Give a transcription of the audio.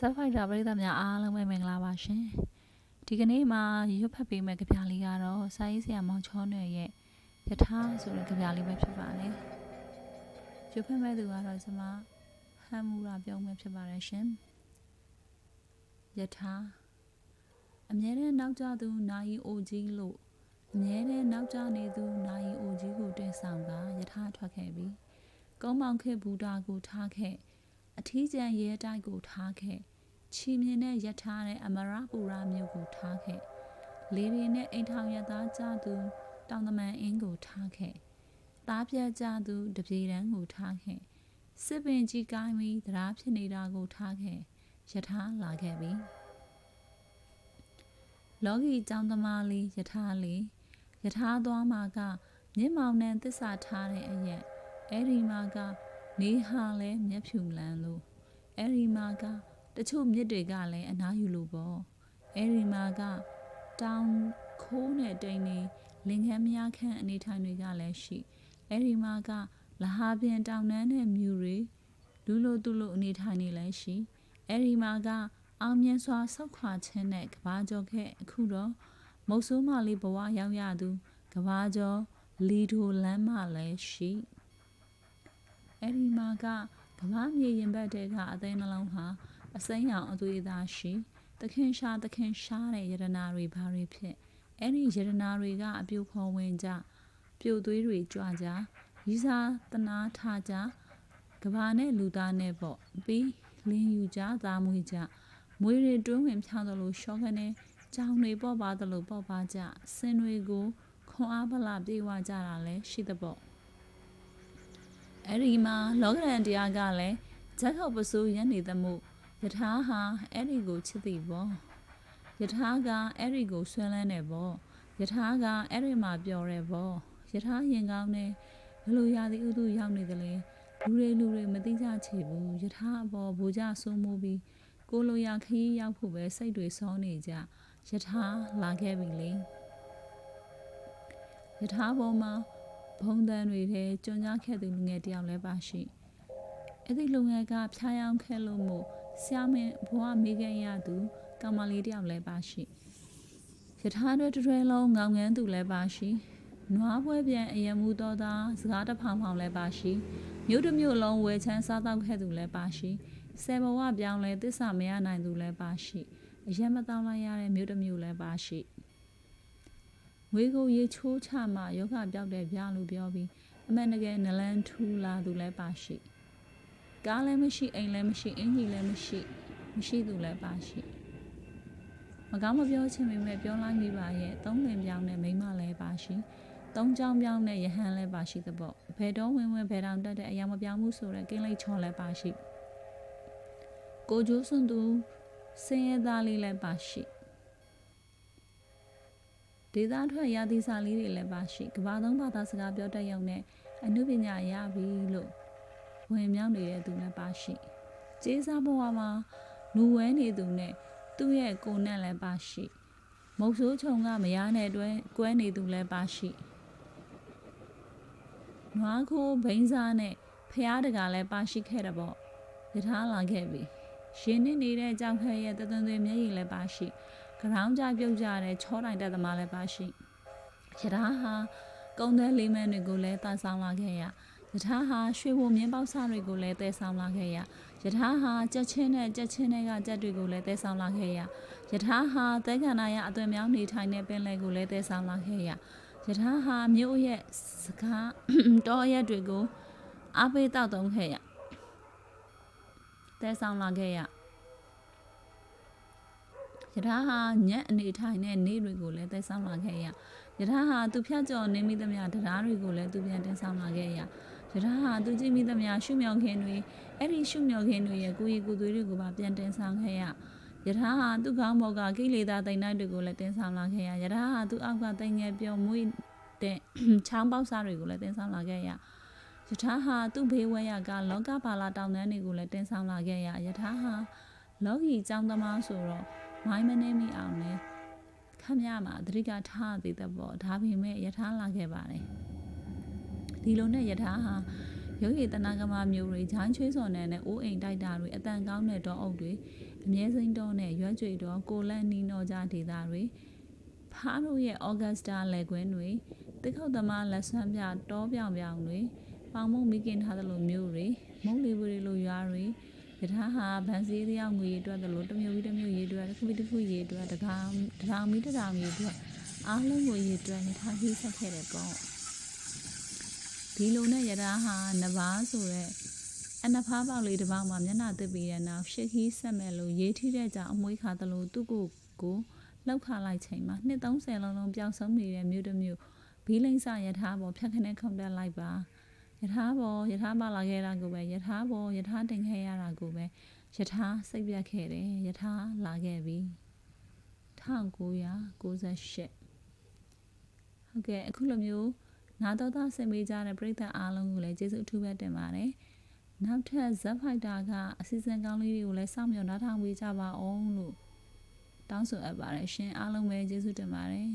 ဆက်ဖိုက်တာပရိသတ်များအားလုံးပဲမင်္ဂလာပါရှင်ဒီကနေ့မှာရွတ်ဖတ်ပေးမယ့်ကြပြလေးကတော့စာရေးဆရာမောင်ချောနယ်ရဲ့ယထာဆိုတဲ့ကြပြလေးပဲဖြစ်ပါတယ်ရွတ်ဖတ်မဲ့သူကတော့ကျွန်မဟမ်မူရာပြောင်းမဲ့ဖြစ်ပါတယ်ရှင်ယထာအမြဲတမ်းနောက်ကျသူနာယီအိုကြီးလို့အမြဲတမ်းနောက်ကျနေသူနာယီအိုကြီးကိုတင်ဆောင်ကယထာထွက်ခဲ့ပြီကုန်းမောင်ခေဘူတာကိုထားခဲ့ အထီးကျန်ရဲတိုက်ကိုထားခဲ့ချီမြင်တဲ့ရထားတဲ့အမရပူရာမြို့ကိုထားခဲ့လေရီနဲ့အိမ်ထောင်ရသားကြသူတောင်တမန်အင်းကိုထားခဲ့သားပြတ်ကြသူတပြေတန်းကိုထားခဲ့စစ်ပင်ကြီးကိုင်းပြီးတရားဖြစ်နေတာကိုထားခဲ့ရထားလာခဲ့ပြီလောကီចောင်းသမားလေးယထာလေးယထာသွားမှာကမြင့်မောင်နှံသစ္စာထားတဲ့အရက်အဲ့ဒီမှာက နေဟာလဲမျက်ဖြူလန်းလို့အဲ့ဒီမှာကတချို့မြစ်တွေကလည်းအနားယူလို့ပေါ့အဲ့ဒီမှာကတောင်ခိုးနဲ့တိန်နေလင်ခမ်းမရခန့်အနေထိုင်တွေကလည်းရှိအဲ့ဒီမှာကလဟာပြင်တောင်တန်းနဲ့မြူတွေလူလိုသူလိုအနေထိုင်နေလည်းရှိအဲ့ဒီမှာကအောင်မြင်စွာဆောက်ခွာခြင်းနဲ့ကဘာကျော်ခဲ့အခုတော့မုတ်ဆိုးမလေးဘဝရောက်ရသူကဘာကျော်လီဒိုလမ်းမလည်းရှိ အဲ့ဒီမှာကကဘာမြေရင်ဘက်တဲကအသိနှလုံးဟာအစိမ်းရောင်အသွေးသားရှိသခင်ရှာသခင်ရှာတဲ့ယရနာတွေဘာတွေဖြစ်အဲ့ဒီယရနာတွေကအပြုတ်ခေါ်ဝင်ကြပြိုသွေးတွေကြွကြရီစာတနာထားကြကဘာနဲ့လူသားနဲ့ပေါ့ပြီးလင်းယူကြသားမွေးကြမွေးတွေတွင်းဝင်ဖြောင်းသလိုရှော့ကနေကြောင်တွေပေါ့ပါသလိုပေါ့ပါကြစင်တွေကိုခွန်အားဗလာပြေဝကြတာလည်းရှိသပေါ့ အဲ့ဒီမှာလောကရန်တရားကလည်းဇက်ခေါပစိုးရန်နေသမှုယထာဟာအဲ့ဒီကိုချစ်သည်ပေါ့ယထာကအဲ့ဒီကိုဆွဲလန်းတယ်ပေါ့ယထာကအဲ့ဒီမှာပျော်တယ်ပေါ့ယထာရင်ကောင်းတယ်ဘလို့ရာသီဥတုရောက်နေတယ်လေလူတွေလူတွေမသိကြချေဘူးယထာအပေါ်ဘူကြဆိုးမိုးပြီးကိုလိုရာခရီးရောက်ဖို့ပဲစိတ်တွေစောနေကြယထာလာခဲ့ပြီလေယထာပေါ်မှာ ဘုံတန်တွေထဲကြွန်ကြားခဲ့သူလူငယ်တယောက်လည်းပါရှိအဲ့ဒီလူငယ်ကဖျားယောင်းခဲ့လို့မို့ဆရာမင်းဘဝမေးခဲ့ရသူကောင်မလေးတယောက်လည်းပါရှိယထာတွေတွဲလုံးငောင်ငန်းသူလည်းပါရှိနွားပွဲပြန်အယံမှုတော်သားစကားတဖောင်ဖောင်လည်းပါရှိမြို့တစ်မြို့လုံးဝယ်ချမ်းစားတော့ခဲ့သူလည်းပါရှိဆယ်ဘဝပြောင်းလဲတစ္ဆာမရနိုင်သူလည်းပါရှိအယံမတောင်းလိုက်ရတဲ့မြို့တစ်မြို့လည်းပါရှိ ဝေကိုရေချိုးချမှယောဂပြောက်တဲ့ဗျာလို့ပြောပြီးအမှန်တကယ်နလန်ထူလာသူလည်းပါရှိကားလည်းမရှိအိမ်လည်းမရှိအင်ကြီးလည်းမရှိမရှိသူလည်းပါရှိမကောင်းမပြောချင်ပေမဲ့ပြောလိုက်မိပါရဲ့သုံးလင်ပြောင်းတဲ့မိမလည်းပါရှိသုံးချောင်းပြောင်းတဲ့ယဟန်လည်းပါရှိသပေါ့ဘယ်တော့ဝင်ဝင်ဘယ်တောင်တက်တဲ့အရာမပြောင်းမှုဆိုတဲ့ကိန်းလိတ်ချော်လည်းပါရှိကိုကျိုးစွန်သူစင်ရသားလေးလည်းပါရှိ ဒေသထွက်ရာသီစာလေးတွေလည်းပါရှိကဘာသုံးဘာသာစကားပြောတတ်ရုံနဲ့အမှုပညာရပြီလို့ဝင်မြောက်နေတဲ့သူနဲ့ပါရှိကျေးစားဘဝမှာလူဝဲနေသူနဲ့သူ့ရဲ့ကိုနဲ့လည်းပါရှိမုတ်ဆိုးချုံကမရတဲ့အတွက်ကွဲနေသူလည်းပါရှိနွားခိုးဘိန်းစားနဲ့ဖျားတကာလည်းပါရှိခဲ့တယ်ပေါ့ယထာလာခဲ့ပြီရှင်နေနေတဲ့ကြောက်ခဲရဲ့တသွန်သွင်းမျက်ရည်လည်းပါရှိ ဂရောင်းကြပြုတ်ကြတဲ့ချောတိုင်တက်သမားလည်းပါရှိယထာဟာကုံတဲ့လေးမန်းတွေကိုလည်းတန်ဆောင်လာခဲ့ရယထာဟာရွှေဘုံမြင်းပေါက်စားတွေကိုလည်းတဲဆောင်လာခဲ့ရယထာဟာကြက်ချင်းနဲ့ကြက်ချင်းတွေကကြက်တွေကိုလည်းတဲဆောင်လာခဲ့ရယထာဟာသဲကန္နာရအသွင်မြောင်းနေထိုင်တဲ့ပင်လယ်ကိုလည်းတဲဆောင်လာခဲ့ရယထာဟာမြို့ရဲ့စကားတောရက်တွေကိုအားပေးတောက်တုံးခဲ့ရတဲဆောင်လာခဲ့ရ ယထာဟာညက်အနေထိုင်တဲ့နေတွေကိုလည်းတဲဆောင်လာခဲ့ရယထာဟာသူဖြတ်ကျော်နေမိသမျှတရားတွေကိုလည်းသူပြန်တင်ဆောင်လာခဲ့ရရထားဟာသူကြည့်မိသမျှရှုမြောင်ခင်တွေအဲ့ဒီရှုမြောင်ခင်တွေရဲ့ကိုရီကိုသွေးတွေကိုပါပြန်တင်ဆောင်ခဲ့ရရထားဟာသူ့ကောင်းဘော်ကကိလေသာတိမ်တိုက်တွေကိုလည်းတင်ဆောင်လာခဲ့ရရထားဟာသူ့အောက်ကတိမ်ငယ်ပြောမွေးတဲ့ချောင်းပေါက်စားတွေကိုလည်းတင်ဆောင်လာခဲ့ရယထာဟာသူ့ဘေးဝဲရကလောကပါလာတောင်တန်းတွေကိုလည်းတင်ဆောင်လာခဲ့ရယထာဟာလောကီចောင်းသမားဆိုတော့ မိုင်းမနေမိအောင်လဲခမရမှာသတိကထားသေးတဲ့ပေါ့ဒါပေမဲ့ယထာလာခဲ့ပါတယ်ဒီလိုနဲ့ယထာဟာရုပ်ရည်တနာကမမျိုးတွေဂျိုင်းချွေးစော်နယ်နဲ့အိုးအိမ်တိုက်တာတွေအတန်ကောင်းတဲ့တောအုပ်တွေအမြဲစိမ့်တော်နဲ့ရွက်ကြွေတော်ကိုလန့်နီနော်ကြဒေတာတွေဖားတို့ရဲ့ဩဂတ်စတာလက်ကွင်းတွေတိခောက်သမားလက်ဆွမ်းပြတောပြောင်ပြောင်တွေပေါင်မုံမိခင်ထားသလိုမျိုးတွေမုံလီပရီလိုရွာတွေ ယထာဟာဗန်စီးတယောက်ငွေရအတွက်သလိုတစ်မျိုးပြီးတစ်မျိုးရအတွက်တစ်ခုပြီးတစ်ခုရအတွက်တကောင်တကောင်ပြီးတကောင်ရအတွက်အားလုံးကိုရအတွက်ယထာကြီးဆက်ခဲ့တယ်ပေါ့ဒီလိုနဲ့ယထာဟာနဘာဆိုတဲ့အနဖားပေါက်လေးတစ်ပေါက်မှာမျက်နှာတစ်ပြီးတဲ့နောက်ရှစ်ခီးဆက်မဲ့လို့ရေးထိတဲ့ကြောင်အမွှေးခါသလိုသူ့ကိုယ်ကိုလောက်ခလိုက်ချိန်မှာနှစ်30လုံးလုံးပျောက်ဆုံးနေတဲ့မြို့တစ်မြို့ဘီးလိမ့်စယထာပေါ်ဖြတ်ခနဲ့ခုန်တက်လိုက်ပါ ယထာပေါ်ယထာပါလာခဲ့တာကိုပဲယထာပေါ်ယထာတင်ခဲ့ရတာကိုပဲယထာစိတ်ပြတ်ခဲ့တယ်ယထာလာခဲ့ပြီ1998ဟုတ်ကဲ့အခုလိုမျိုးနာတော်သားဆင်ပေးကြတဲ့ပြည်သက်အားလုံးကိုလည်းကျေးဇူးအထူးပဲတင်ပါတယ်နောက်ထပ် Z Fighter ကအစီအစဉ်ကောင်းလေးတွေကိုလည်းစောင့်မျှော်နားထောင်ပေးကြပါအောင်လို့တောင်းဆိုအပ်ပါတယ်ရှင်အားလုံးပဲကျေးဇူးတင်ပါတယ်